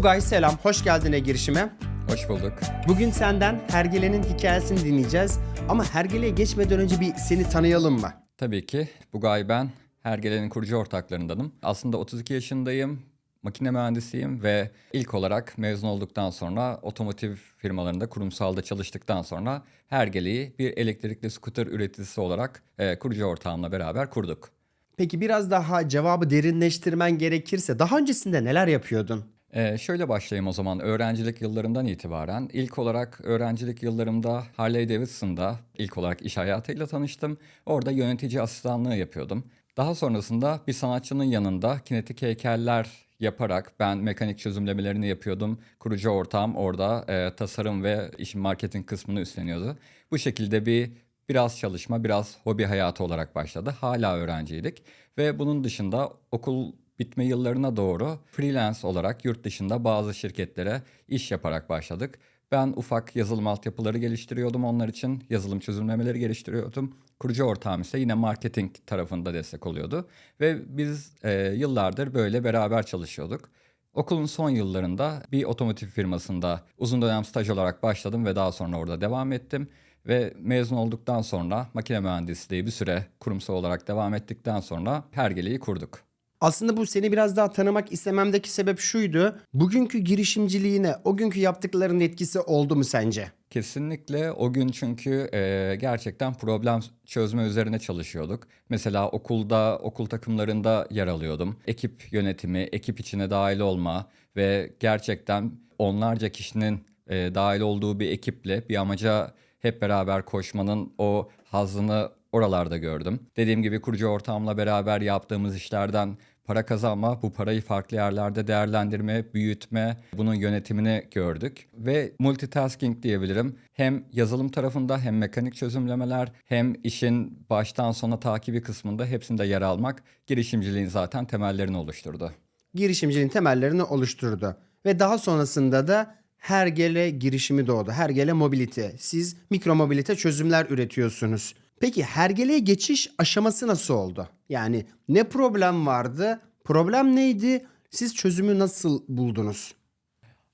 Tugay selam, hoş geldin girişime. Hoş bulduk. Bugün senden Hergele'nin hikayesini dinleyeceğiz. Ama Hergele'ye geçmeden önce bir seni tanıyalım mı? Tabii ki Bugay ben. Hergele'nin kurucu ortaklarındanım. Aslında 32 yaşındayım. Makine mühendisiyim ve ilk olarak mezun olduktan sonra otomotiv firmalarında kurumsalda çalıştıktan sonra Hergele'yi bir elektrikli scooter üreticisi olarak e, kurucu ortağımla beraber kurduk. Peki biraz daha cevabı derinleştirmen gerekirse daha öncesinde neler yapıyordun? Ee, şöyle başlayayım o zaman öğrencilik yıllarından itibaren. İlk olarak öğrencilik yıllarımda Harley Davidson'da ilk olarak iş hayatıyla tanıştım. Orada yönetici asistanlığı yapıyordum. Daha sonrasında bir sanatçının yanında kinetik heykeller yaparak ben mekanik çözümlemelerini yapıyordum. Kurucu ortağım orada e, tasarım ve işin marketing kısmını üstleniyordu. Bu şekilde bir biraz çalışma, biraz hobi hayatı olarak başladı. Hala öğrenciydik ve bunun dışında okul bitme yıllarına doğru freelance olarak yurt dışında bazı şirketlere iş yaparak başladık. Ben ufak yazılım altyapıları geliştiriyordum onlar için. Yazılım çözümlemeleri geliştiriyordum. Kurucu ortağım ise yine marketing tarafında destek oluyordu. Ve biz e, yıllardır böyle beraber çalışıyorduk. Okulun son yıllarında bir otomotiv firmasında uzun dönem staj olarak başladım ve daha sonra orada devam ettim. Ve mezun olduktan sonra makine mühendisliği bir süre kurumsal olarak devam ettikten sonra Hergele'yi kurduk. Aslında bu seni biraz daha tanımak istememdeki sebep şuydu. Bugünkü girişimciliğine o günkü yaptıklarının etkisi oldu mu sence? Kesinlikle o gün çünkü e, gerçekten problem çözme üzerine çalışıyorduk. Mesela okulda, okul takımlarında yer alıyordum. Ekip yönetimi, ekip içine dahil olma ve gerçekten onlarca kişinin e, dahil olduğu bir ekiple bir amaca hep beraber koşmanın o hazzını oralarda gördüm. Dediğim gibi kurucu ortamla beraber yaptığımız işlerden para kazanma, bu parayı farklı yerlerde değerlendirme, büyütme, bunun yönetimini gördük. Ve multitasking diyebilirim. Hem yazılım tarafında hem mekanik çözümlemeler hem işin baştan sona takibi kısmında hepsinde yer almak girişimciliğin zaten temellerini oluşturdu. Girişimciliğin temellerini oluşturdu. Ve daha sonrasında da Hergele girişimi doğdu. Hergele Mobility. Siz mikro mobilite çözümler üretiyorsunuz. Peki Hergele'ye geçiş aşaması nasıl oldu? Yani ne problem vardı? Problem neydi? Siz çözümü nasıl buldunuz?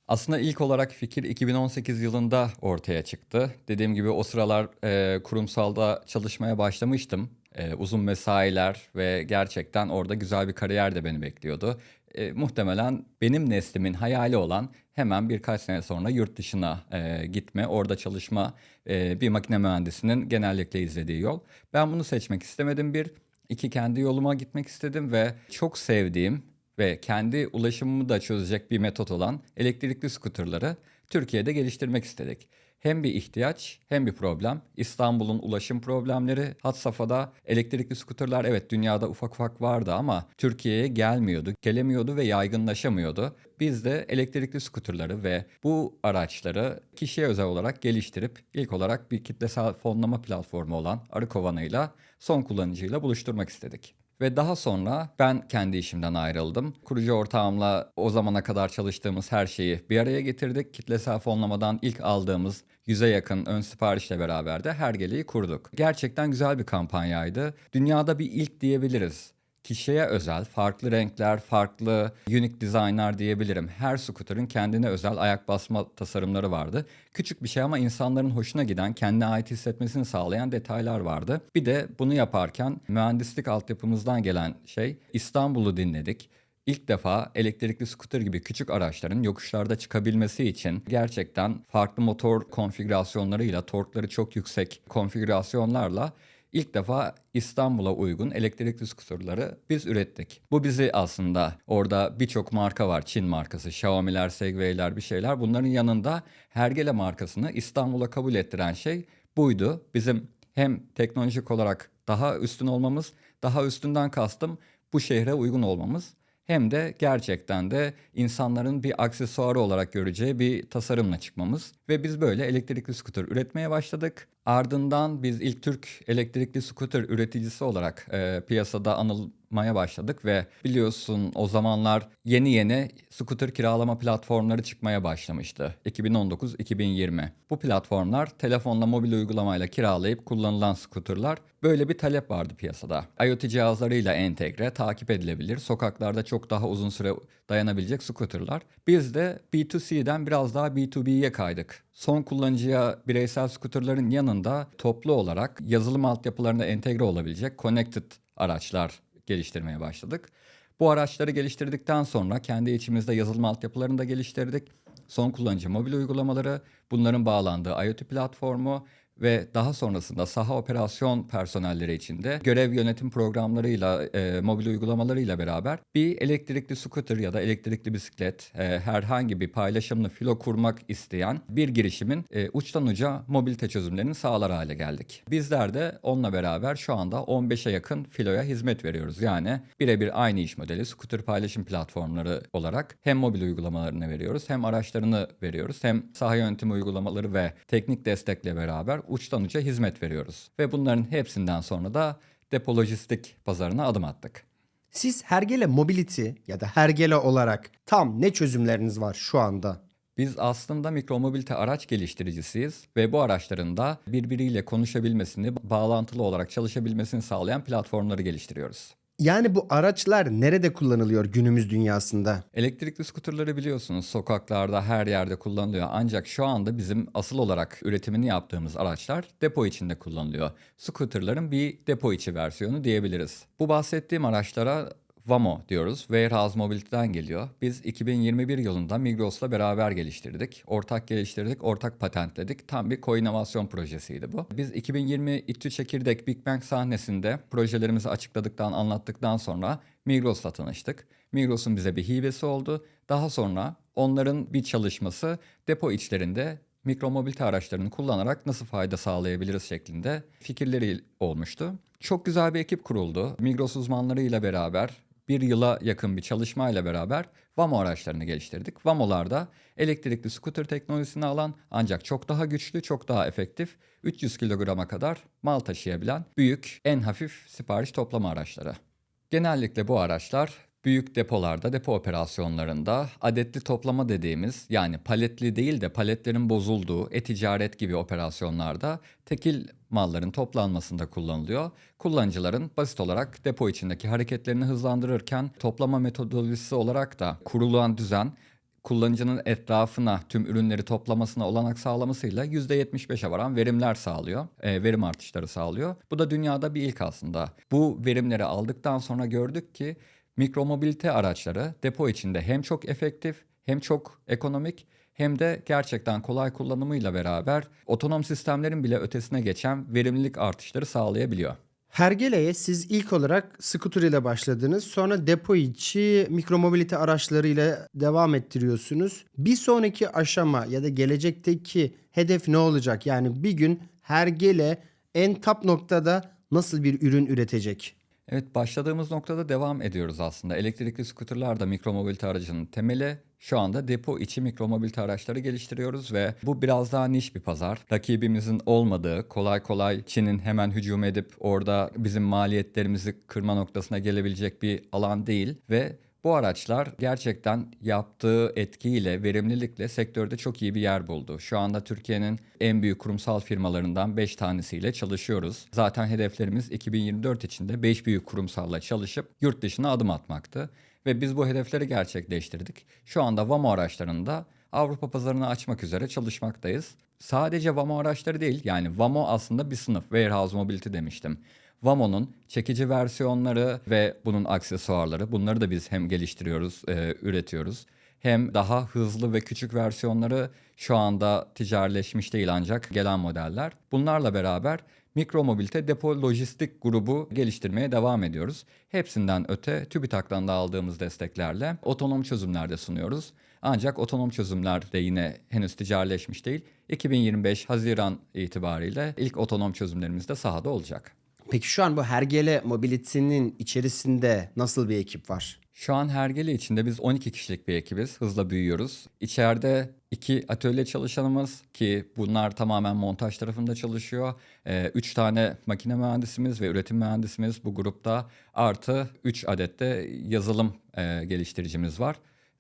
Aslında ilk olarak fikir 2018 yılında ortaya çıktı. Dediğim gibi o sıralar e, kurumsalda çalışmaya başlamıştım. E, uzun mesailer ve gerçekten orada güzel bir kariyer de beni bekliyordu. E, muhtemelen benim neslimin hayali olan hemen birkaç sene sonra yurt dışına e, gitme, orada çalışma e, bir makine mühendisinin genellikle izlediği yol. Ben bunu seçmek istemedim bir. iki kendi yoluma gitmek istedim ve çok sevdiğim ve kendi ulaşımımı da çözecek bir metot olan elektrikli skuterları Türkiye'de geliştirmek istedik. Hem bir ihtiyaç hem bir problem. İstanbul'un ulaşım problemleri hat safhada elektrikli skuterler evet dünyada ufak ufak vardı ama Türkiye'ye gelmiyordu, gelemiyordu ve yaygınlaşamıyordu. Biz de elektrikli skuterları ve bu araçları kişiye özel olarak geliştirip ilk olarak bir kitlesel fonlama platformu olan Arıkovanı'yla son kullanıcıyla buluşturmak istedik. Ve daha sonra ben kendi işimden ayrıldım. Kurucu ortağımla o zamana kadar çalıştığımız her şeyi bir araya getirdik. Kitlesel fonlamadan ilk aldığımız yüze yakın ön siparişle beraber de Hergele'yi kurduk. Gerçekten güzel bir kampanyaydı. Dünyada bir ilk diyebiliriz kişiye özel, farklı renkler, farklı unique designlar diyebilirim. Her scooter'ın kendine özel ayak basma tasarımları vardı. Küçük bir şey ama insanların hoşuna giden, kendine ait hissetmesini sağlayan detaylar vardı. Bir de bunu yaparken mühendislik altyapımızdan gelen şey İstanbul'u dinledik. İlk defa elektrikli scooter gibi küçük araçların yokuşlarda çıkabilmesi için gerçekten farklı motor konfigürasyonlarıyla, torkları çok yüksek konfigürasyonlarla ilk defa İstanbul'a uygun elektrikli skuterları biz ürettik. Bu bizi aslında orada birçok marka var. Çin markası, Xiaomi'ler, Segway'ler bir şeyler. Bunların yanında Hergele markasını İstanbul'a kabul ettiren şey buydu. Bizim hem teknolojik olarak daha üstün olmamız, daha üstünden kastım bu şehre uygun olmamız hem de gerçekten de insanların bir aksesuarı olarak göreceği bir tasarımla çıkmamız. Ve biz böyle elektrikli scooter üretmeye başladık. Ardından biz ilk Türk elektrikli scooter üreticisi olarak e, piyasada anılma çalışmaya başladık ve biliyorsun o zamanlar yeni yeni scooter kiralama platformları çıkmaya başlamıştı. 2019-2020. Bu platformlar telefonla mobil uygulamayla kiralayıp kullanılan scooterlar böyle bir talep vardı piyasada. IoT cihazlarıyla entegre, takip edilebilir, sokaklarda çok daha uzun süre dayanabilecek scooterlar. Biz de B2C'den biraz daha B2B'ye kaydık. Son kullanıcıya bireysel scooterların yanında toplu olarak yazılım altyapılarına entegre olabilecek connected araçlar geliştirmeye başladık. Bu araçları geliştirdikten sonra kendi içimizde yazılım altyapılarını da geliştirdik. Son kullanıcı mobil uygulamaları, bunların bağlandığı IoT platformu ve daha sonrasında saha operasyon personelleri için de görev yönetim programlarıyla, e, mobil uygulamalarıyla beraber bir elektrikli scooter ya da elektrikli bisiklet, e, herhangi bir paylaşımlı filo kurmak isteyen bir girişimin e, uçtan uca mobilite çözümlerini sağlar hale geldik. Bizler de onunla beraber şu anda 15'e yakın filoya hizmet veriyoruz. Yani birebir aynı iş modeli scooter paylaşım platformları olarak hem mobil uygulamalarını veriyoruz hem araçlarını veriyoruz hem saha yönetimi uygulamaları ve teknik destekle beraber uçtan uca hizmet veriyoruz. Ve bunların hepsinden sonra da depo lojistik pazarına adım attık. Siz Hergele Mobility ya da Hergele olarak tam ne çözümleriniz var şu anda? Biz aslında mikromobilite araç geliştiricisiyiz ve bu araçların da birbiriyle konuşabilmesini, bağlantılı olarak çalışabilmesini sağlayan platformları geliştiriyoruz. Yani bu araçlar nerede kullanılıyor günümüz dünyasında? Elektrikli skuterları biliyorsunuz sokaklarda her yerde kullanılıyor. Ancak şu anda bizim asıl olarak üretimini yaptığımız araçlar depo içinde kullanılıyor. Skuterların bir depo içi versiyonu diyebiliriz. Bu bahsettiğim araçlara Vamo diyoruz. Warehouse Mobility'den geliyor. Biz 2021 yılında Migros'la beraber geliştirdik. Ortak geliştirdik, ortak patentledik. Tam bir koinovasyon projesiydi bu. Biz 2020 İTÜ Çekirdek Big Bang sahnesinde projelerimizi açıkladıktan, anlattıktan sonra Migros'la tanıştık. Migros'un bize bir hibesi oldu. Daha sonra onların bir çalışması depo içlerinde mikromobilite araçlarını kullanarak nasıl fayda sağlayabiliriz şeklinde fikirleri olmuştu. Çok güzel bir ekip kuruldu. Migros uzmanlarıyla beraber bir yıla yakın bir çalışmayla beraber Vamo araçlarını geliştirdik. Vamo'larda elektrikli scooter teknolojisini alan ancak çok daha güçlü, çok daha efektif 300 kilograma kadar mal taşıyabilen büyük, en hafif sipariş toplama araçları. Genellikle bu araçlar büyük depolarda, depo operasyonlarında adetli toplama dediğimiz yani paletli değil de paletlerin bozulduğu e-ticaret gibi operasyonlarda tekil malların toplanmasında kullanılıyor. Kullanıcıların basit olarak depo içindeki hareketlerini hızlandırırken toplama metodolojisi olarak da kurulan düzen kullanıcının etrafına tüm ürünleri toplamasına olanak sağlamasıyla %75'e varan verimler sağlıyor. e, verim artışları sağlıyor. Bu da dünyada bir ilk aslında. Bu verimleri aldıktan sonra gördük ki mikromobilite araçları depo içinde hem çok efektif hem çok ekonomik hem de gerçekten kolay kullanımıyla beraber otonom sistemlerin bile ötesine geçen verimlilik artışları sağlayabiliyor. Hergele'ye siz ilk olarak scooter ile başladınız. Sonra depo içi mikromobilite araçlarıyla devam ettiriyorsunuz. Bir sonraki aşama ya da gelecekteki hedef ne olacak? Yani bir gün Hergele en top noktada nasıl bir ürün üretecek? Evet başladığımız noktada devam ediyoruz aslında. Elektrikli skuterlar da mikromobilite aracının temeli. Şu anda depo içi mikromobilite araçları geliştiriyoruz ve bu biraz daha niş bir pazar. Rakibimizin olmadığı, kolay kolay Çin'in hemen hücum edip orada bizim maliyetlerimizi kırma noktasına gelebilecek bir alan değil ve bu araçlar gerçekten yaptığı etkiyle, verimlilikle sektörde çok iyi bir yer buldu. Şu anda Türkiye'nin en büyük kurumsal firmalarından 5 tanesiyle çalışıyoruz. Zaten hedeflerimiz 2024 içinde 5 büyük kurumsalla çalışıp yurt dışına adım atmaktı. Ve biz bu hedefleri gerçekleştirdik. Şu anda Vamo araçlarında Avrupa pazarını açmak üzere çalışmaktayız. Sadece Vamo araçları değil yani Vamo aslında bir sınıf. Warehouse Mobility demiştim. Vamo'nun çekici versiyonları ve bunun aksesuarları bunları da biz hem geliştiriyoruz, e, üretiyoruz. Hem daha hızlı ve küçük versiyonları şu anda ticarileşmiş değil ancak gelen modeller. Bunlarla beraber mikromobilite depo lojistik grubu geliştirmeye devam ediyoruz. Hepsinden öte TÜBİTAK'tan da aldığımız desteklerle otonom çözümler de sunuyoruz. Ancak otonom çözümler de yine henüz ticarileşmiş değil. 2025 Haziran itibariyle ilk otonom çözümlerimiz de sahada olacak. Peki şu an bu Hergele Mobility'nin içerisinde nasıl bir ekip var? Şu an Hergele içinde biz 12 kişilik bir ekibiz. Hızla büyüyoruz. İçeride iki atölye çalışanımız ki bunlar tamamen montaj tarafında çalışıyor. 3 tane makine mühendisimiz ve üretim mühendisimiz bu grupta. Artı 3 adet de yazılım e, geliştiricimiz var.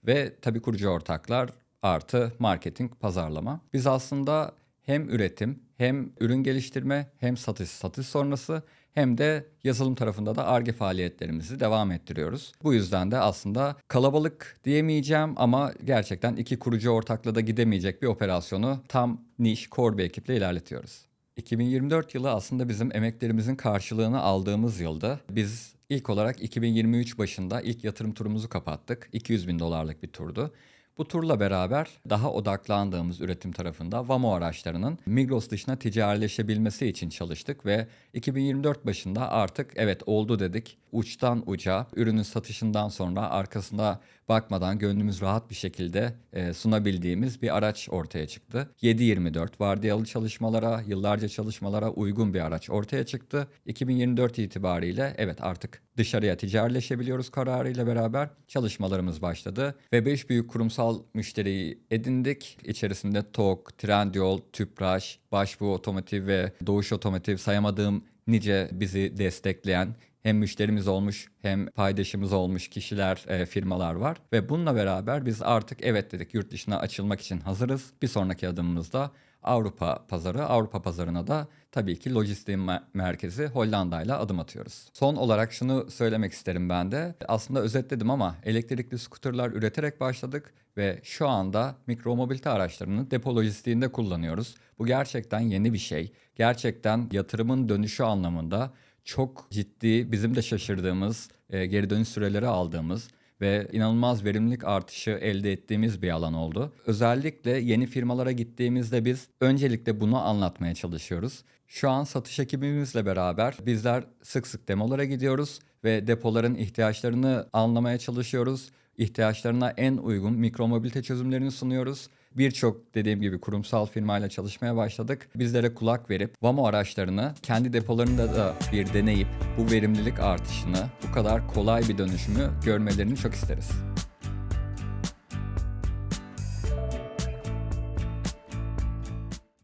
Ve tabii kurucu ortaklar artı marketing, pazarlama. Biz aslında hem üretim hem ürün geliştirme hem satış satış sonrası hem de yazılım tarafında da ARGE faaliyetlerimizi devam ettiriyoruz. Bu yüzden de aslında kalabalık diyemeyeceğim ama gerçekten iki kurucu ortakla da gidemeyecek bir operasyonu tam niş, core bir ekiple ilerletiyoruz. 2024 yılı aslında bizim emeklerimizin karşılığını aldığımız yıldı. Biz ilk olarak 2023 başında ilk yatırım turumuzu kapattık. 200 bin dolarlık bir turdu. Bu turla beraber daha odaklandığımız üretim tarafında Vamo araçlarının Migros dışına ticarileşebilmesi için çalıştık ve 2024 başında artık evet oldu dedik. Uçtan uca ürünün satışından sonra arkasında bakmadan gönlümüz rahat bir şekilde e, sunabildiğimiz bir araç ortaya çıktı. 7-24 vardiyalı çalışmalara, yıllarca çalışmalara uygun bir araç ortaya çıktı. 2024 itibariyle evet artık dışarıya ticarileşebiliyoruz kararıyla beraber çalışmalarımız başladı. Ve 5 büyük kurumsal müşteriyi edindik. İçerisinde TOK, Trendyol, Tüpraş, Başbu Otomotiv ve Doğuş Otomotiv sayamadığım nice bizi destekleyen hem müşterimiz olmuş hem paydaşımız olmuş kişiler, e, firmalar var. Ve bununla beraber biz artık evet dedik yurt dışına açılmak için hazırız. Bir sonraki adımımızda Avrupa pazarı. Avrupa pazarına da tabii ki lojistiğin me- merkezi Hollanda ile adım atıyoruz. Son olarak şunu söylemek isterim ben de. Aslında özetledim ama elektrikli skuterlar üreterek başladık ve şu anda mikro mobilite araçlarını depo lojistiğinde kullanıyoruz. Bu gerçekten yeni bir şey. Gerçekten yatırımın dönüşü anlamında çok ciddi bizim de şaşırdığımız e, geri dönüş süreleri aldığımız ve inanılmaz verimlilik artışı elde ettiğimiz bir alan oldu. Özellikle yeni firmalara gittiğimizde biz öncelikle bunu anlatmaya çalışıyoruz. Şu an satış ekibimizle beraber bizler sık sık demolara gidiyoruz ve depoların ihtiyaçlarını anlamaya çalışıyoruz. İhtiyaçlarına en uygun mikro mobilite çözümlerini sunuyoruz. Birçok dediğim gibi kurumsal firmayla çalışmaya başladık. Bizlere kulak verip Vamo araçlarını kendi depolarında da bir deneyip bu verimlilik artışını, bu kadar kolay bir dönüşümü görmelerini çok isteriz.